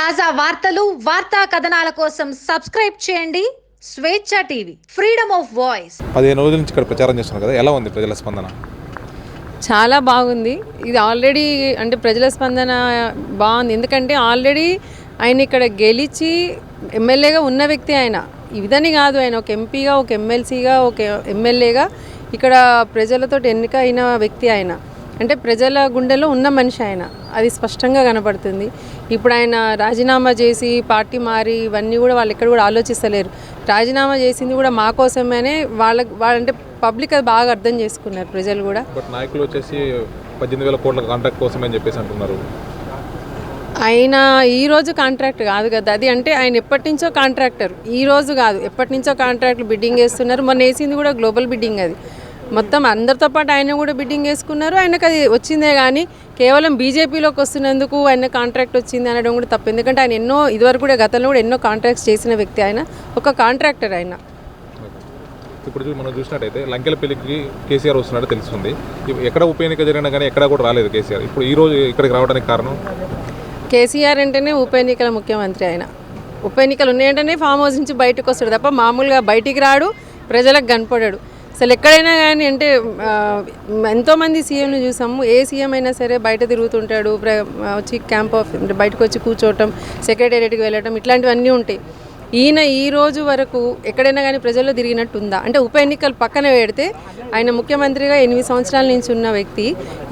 తాజా వార్తలు వార్తా కథనాల కోసం సబ్స్క్రైబ్ చేయండి. స్వేచ్ఛ టీవీ ఫ్రీడమ్ ఆఫ్ వాయిస్. పదిహేను రోజుల నుంచి ఇక్కడ ప్రచారం చేస్తున్నారు కదా ఎలా ఉంది ప్రజల స్పందన? చాలా బాగుంది. ఇది ఆల్రెడీ అంటే ప్రజల స్పందన బాగుంది. ఎందుకంటే ఆల్రెడీ ఆయన ఇక్కడ గెలిచి ఎమ్మెల్యేగా ఉన్న వ్యక్తి ఆయన. ఇదని కాదు ఆయన. ఒక ఎంపీగా ఒక ఎమ్మెల్సీగా ఒక ఎమ్మెల్యేగా ఇక్కడ ప్రజలతో ఎన్నిక అయిన వ్యక్తి ఆయన. అంటే ప్రజల గుండెలో ఉన్న మనిషి ఆయన. అది స్పష్టంగా కనపడుతుంది. ఇప్పుడు ఆయన రాజీనామా చేసి పార్టీ మారి ఇవన్నీ కూడా వాళ్ళు ఎక్కడ కూడా ఆలోచిస్తలేరు. రాజీనామా చేసింది కూడా మా కోసమేనే వాళ్ళ వాళ్ళంటే పబ్లిక్ అది బాగా అర్థం చేసుకున్నారు ప్రజలు కూడా. నాయకులు వచ్చేసి పద్దెనిమిది వేల కోట్ల కాంట్రాక్ట్ కోసమే అని చెప్పేసి అంటున్నారు. ఆయన ఈ రోజు కాంట్రాక్ట్ కాదు కదా. అది అంటే ఆయన ఎప్పటి నుంచో కాంట్రాక్టర్. ఈ రోజు కాదు. ఎప్పటి నుంచో కాంట్రాక్ట్లు బిడ్డింగ్ వేస్తున్నారు మొన్న వేసింది కూడా గ్లోబల్ బిడ్డింగ్ అది. మొత్తం అందరితో పాటు ఆయన కూడా బిడ్డింగ్ వేసుకున్నారు ఆయనకు అది వచ్చిందే కానీ కేవలం బీజేపీలోకి వస్తున్నందుకు ఆయన కాంట్రాక్ట్ వచ్చింది అనడం కూడా తప్పు. ఎందుకంటే ఆయన ఎన్నో ఇదివరకు కూడా గతంలో కూడా ఎన్నో కాంట్రాక్ట్స్ చేసిన వ్యక్తి ఆయన. ఒక కాంట్రాక్టర్ ఆయన. ఇప్పుడు మనం చూసినట్టయితే లంకెల పెళ్ళికి కేసీఆర్ వస్తున్నాడో తెలుస్తుంది. ఎక్కడ ఉప ఎన్నిక జరిగినా కానీ ఎక్కడ కూడా రాలేదు కేసీఆర్. ఇప్పుడు ఈ రోజు ఇక్కడికి రావడానికి కారణం? కేసీఆర్ అంటేనే ఉప ఎన్నికల ముఖ్యమంత్రి ఆయన. ఉప ఎన్నికలు ఉన్నాయంటేనే ఫామ్ హౌస్ నుంచి బయటకు వస్తాడు తప్ప మామూలుగా బయటికి రాడు ప్రజలకు కనపడాడు. అసలు ఎక్కడైనా కానీ అంటే ఎంతోమంది సీఎంలు చూసాము. ఏ సీఎం అయినా సరే బయట తిరుగుతుంటాడు వచ్చి క్యాంప్ ఆఫ్ బయటకు వచ్చి కూర్చోవటం సెక్రటేరియట్కి వెళ్ళటం ఇట్లాంటివన్నీ ఉంటాయి. ఈయన ఈ రోజు వరకు ఎక్కడైనా కానీ ప్రజల్లో తిరిగినట్టు ఉందా అంటే ఉప ఎన్నికలు పక్కన పెడితే ఆయన ముఖ్యమంత్రిగా ఎనిమిది సంవత్సరాల నుంచి ఉన్న వ్యక్తి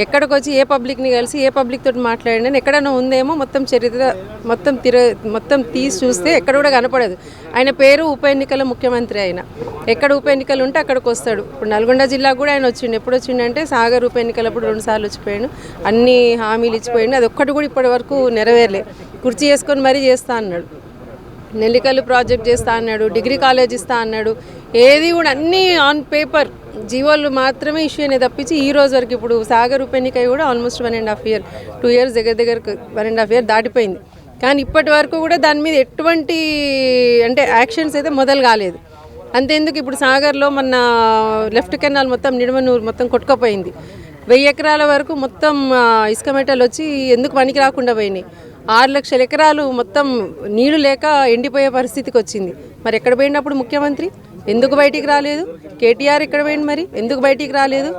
ఎక్కడికి వచ్చి ఏ పబ్లిక్ని కలిసి ఏ పబ్లిక్ తోటి మాట్లాడినా ఎక్కడైనా ఉందేమో మొత్తం చరిత్ర మొత్తం తిర మొత్తం తీసి చూస్తే ఎక్కడ కూడా కనపడదు. ఆయన పేరు ఉప ఎన్నికల ముఖ్యమంత్రి ఆయన ఎక్కడ ఉప ఎన్నికలు ఉంటే అక్కడికి వస్తాడు. ఇప్పుడు నల్గొండ జిల్లాకు కూడా ఆయన వచ్చిండు. ఎప్పుడు వచ్చిండంటే సాగర్ ఉప ఎన్నికలప్పుడు రెండుసార్లు వచ్చిపోయాడు. అన్ని హామీలు ఇచ్చిపోయిండు. అది ఒక్కటి కూడా ఇప్పటి వరకు నెరవేరలే. కుర్చీ చేసుకొని మరీ చేస్తా అన్నాడు. నెల్లికల్లు ప్రాజెక్ట్ చేస్తా అన్నాడు డిగ్రీ కాలేజ్ ఇస్తా అన్నాడు. ఏది కూడా అన్నీ ఆన్ పేపర్ జీవోలు మాత్రమే ఇష్యూ అనేది తప్పించి ఈ రోజు వరకు ఇప్పుడు సాగర్ ఉప ఎన్నిక కూడా almost one and half year two years దగ్గర దగ్గర వన్ అండ్ హాఫ్ ఇయర్ దాటిపోయింది. కానీ ఇప్పటి వరకు కూడా దాని మీద ఎటువంటి అంటే యాక్షన్స్ అయితే మొదలు కాలేదు. అంతేందుకు ఇప్పుడు సాగర్లో మన లెఫ్ట్ కెనాల్ మొత్తం నిడమనూరు మొత్తం కొట్టుకుపోయింది. వెయ్యి ఎకరాల వరకు మొత్తం ఇసుక మెటలు వచ్చి ఎందుకు పనికి రాకుండా పోయినాయి? ఆరు లక్షల ఎకరాలు మొత్తం నీళ్ళు లేక ఎండిపోయే పరిస్థితికి వచ్చింది. మరి ఎక్కడ పోయినప్పుడు ముఖ్యమంత్రి? ఎందుకు బయటికి రాలేదు? కేటీఆర్ ఎక్కడ పోయింది మరి? ఎందుకు బయటికి రాలేదు?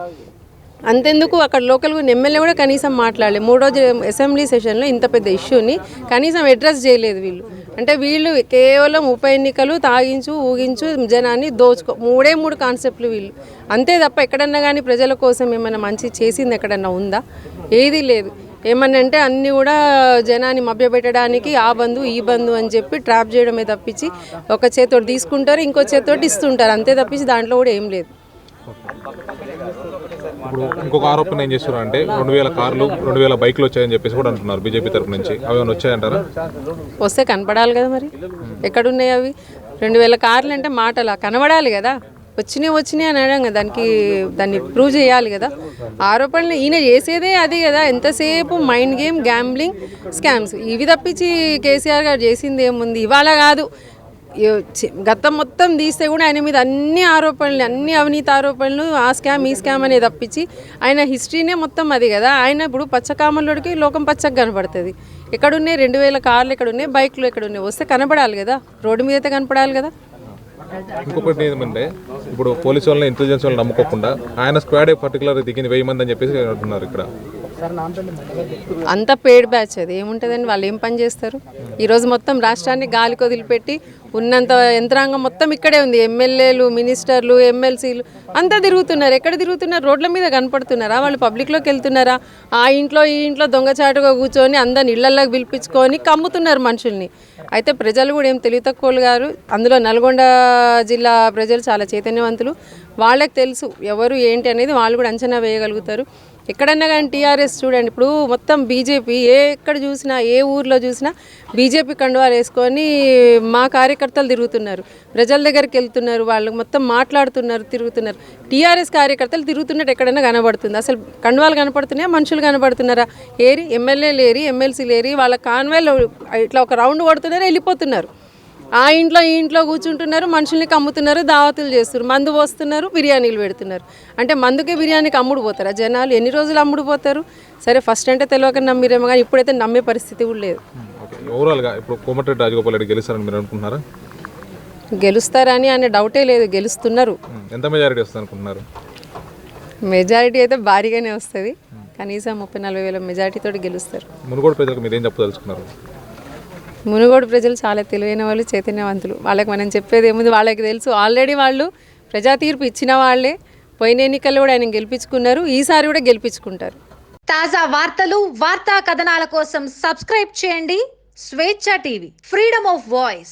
అంతెందుకు అక్కడ లోకల్ ఎమ్మెల్యే కూడా కనీసం మాట్లాడలేదు మూడో జ- అసెంబ్లీ సెషన్లో ఇంత పెద్ద ఇష్యూని కనీసం అడ్రస్ చేయలేదు వీళ్ళు. అంటే వీళ్ళు కేవలం ఉప ఎన్నికలు తాగించు ఊగించు జనాన్ని దోచుకో మూడే మూడు కాన్సెప్ట్లు వీళ్ళు. అంతే తప్ప ఎక్కడన్నా కానీ ప్రజల కోసం ఏమైనా మంచి చేసింది ఎక్కడన్నా ఉందా? ఏదీ లేదు. ఏమన్నా అంటే అన్నీ కూడా జనాన్ని మభ్యపెట్టడానికి ఆ బంధు ఈ బంధు అని చెప్పి ట్రాప్ చేయడమే తప్పించి ఒక చేతోటి తీసుకుంటారు ఇంకో చేతోటి ఇస్తుంటారు. అంతే తప్పించి దాంట్లో కూడా ఏం లేదు. ఇప్పుడు ఇంకొక ఆరోపణ ఏం చేస్తున్నారు అంటే రెండు వేల కార్లు రెండు వేల బైక్లు వచ్చాయని చెప్పేసి కూడా అంటున్నారు బీజేపీ తరపు నుంచి. అవి ఏమైనా వచ్చాయంటారా? వస్తే కనపడాలి కదా మరి. ఎక్కడున్నాయి అవి? రెండు వేల కార్లు అంటే మాటలా. కనబడాలి కదా. వచ్చినాయి వచ్చినాయి అని అనడం కదా దానికి దాన్ని ప్రూవ్ చేయాలి కదా. ఆరోపణలు ఈయన చేసేదే అది కదా ఎంతసేపు మైండ్ గేమ్ గ్యాంబ్లింగ్ స్కామ్స్ ఇవి తప్పించి కేసీఆర్ గారు చేసింది ఏముంది? ఇవాళ కాదు. గతం మొత్తం తీస్తే కూడా ఆయన మీద అన్ని ఆరోపణలు అన్ని అవినీతి ఆరోపణలు ఆ స్కామ్ ఈ స్కామ్ అనేది తప్పించి ఆయన హిస్టరీనే మొత్తం అది కదా. ఆయన ఇప్పుడు పచ్చకామల్లోడికి లోకం పచ్చగా కనపడుతుంది ఎక్కడున్నాయి? రెండు వేల కార్లు ఎక్కడున్నాయి? బైక్లు ఎక్కడున్నాయి? వస్తే కనపడాలి కదా. రోడ్డు మీద అయితే కనపడాలి కదా. ఇంకొకటి ఏమంటే ఇప్పుడు పోలీసు వాళ్ళని ఇంటెలిజెన్స్ వాళ్ళని నమ్ముకోకుండా ఆయన స్క్వాడ్ పర్టికులర్ దిగింది వెయ్యి మంది అని చెప్పేసి అంటున్నారు ఇక్కడ. అంత పేడ్ బ్యాచ్ అది. ఏముంటుందండి? వాళ్ళు ఏం పని చేస్తారు? ఈరోజు మొత్తం రాష్ట్రాన్ని గాలికి వదిలిపెట్టి ఉన్నంత యంత్రాంగం మొత్తం ఇక్కడే ఉంది. ఎమ్మెల్యేలు మినిస్టర్లు ఎమ్మెల్సీలు అంతా తిరుగుతున్నారు. ఎక్కడ తిరుగుతున్నారు? రోడ్ల మీద కనపడుతున్నారా? వాళ్ళు పబ్లిక్లోకి వెళ్తున్నారా? ఆ ఇంట్లో ఈ ఇంట్లో దొంగచాటుగా కూర్చొని అందరిని ఇళ్ళలోకి పిలిపించుకొని కమ్ముతున్నారు మనుషుల్ని. అయితే ప్రజలు కూడా ఏం తెలివి తక్కువలు గారు అందులో నల్గొండ జిల్లా ప్రజలు చాలా చైతన్యవంతులు. వాళ్ళకి తెలుసు ఎవరు ఏంటి అనేది వాళ్ళు కూడా అంచనా వేయగలుగుతారు. ఎక్కడన్నా కానీ టీఆర్ఎస్ చూడండి. ఇప్పుడు మొత్తం బీజేపీ ఏ ఎక్కడ చూసినా ఏ ఊర్లో చూసినా బీజేపీ కండువాలు వేసుకొని మా కార్యకర్తలు తిరుగుతున్నారు. ప్రజల దగ్గరికి వెళ్తున్నారు. వాళ్ళు మొత్తం మాట్లాడుతున్నారు తిరుగుతున్నారు. టీఆర్ఎస్ కార్యకర్తలు తిరుగుతున్నట్టు ఎక్కడైనా కనబడుతుంది. అసలు కండువాలు కనపడుతున్నాయా? మనుషులు కనబడుతున్నారా? ఏరి ఎమ్మెల్యేలు ఏరి ఎమ్మెల్సీలు ఏరి వాళ్ళ కాన్వేలు ఇట్లా ఒక రౌండ్ కొడుతున్నారు వెళ్ళిపోతున్నారు. ఆ ఇంట్లో ఈ ఇంట్లో కూర్చుంటున్నారు మనుషుల్ని కమ్ముతున్నారు దావతులు చేస్తున్నారు మందు పోస్తున్నారు బిర్యానీలు పెడుతున్నారు. అంటే మందుకే బిర్యానీకి అమ్ముడు పోతారా? జనాలు ఎన్ని రోజులు అమ్ముడు పోతారు? సరే ఫస్ట్ అంటే తెలియక నమ్మిరేమో కానీ ఇప్పుడైతే నమ్మే పరిస్థితి కూడా లేదు. ఓవరాల్గా ఇప్పుడు కోమటిరెడ్డి రాజగోపాల్ రెడ్డి గెలుస్తారని మీరు అనుకుంటున్నారా? గెలుస్తారని అనే డౌటే లేదు గెలుస్తున్నారు. ఎంత మెజారిటీ వస్తుంది అనుకుంటున్నారు? మెజారిటీ అయితే భారీగానే వస్తుంది. కనీసం ముప్పై నలభై వేల మెజారిటీతో గెలుస్తారు. మునుగోడు ప్రజలకు మీరు ఏం చెప్పదలుచుకున్నారు? మునుగోడు ప్రజలు చాలా తెలివైన వాళ్ళు చైతన్యవంతులు. వాళ్ళకి మనం చెప్పేది ఏముంది? వాళ్ళకి తెలుసు. ఆల్రెడీ వాళ్ళు ప్రజా తీర్పు ఇచ్చిన వాళ్ళే. పోయిన ఎన్నికల్లో కూడా ఆయన గెలిపించుకున్నారు. ఈసారి కూడా గెలిపించుకుంటారు. తాజా వార్తలు వార్తా కథనాల కోసం సబ్స్క్రైబ్ చేయండి. స్వేచ్ఛ టీవీ. Freedom of voice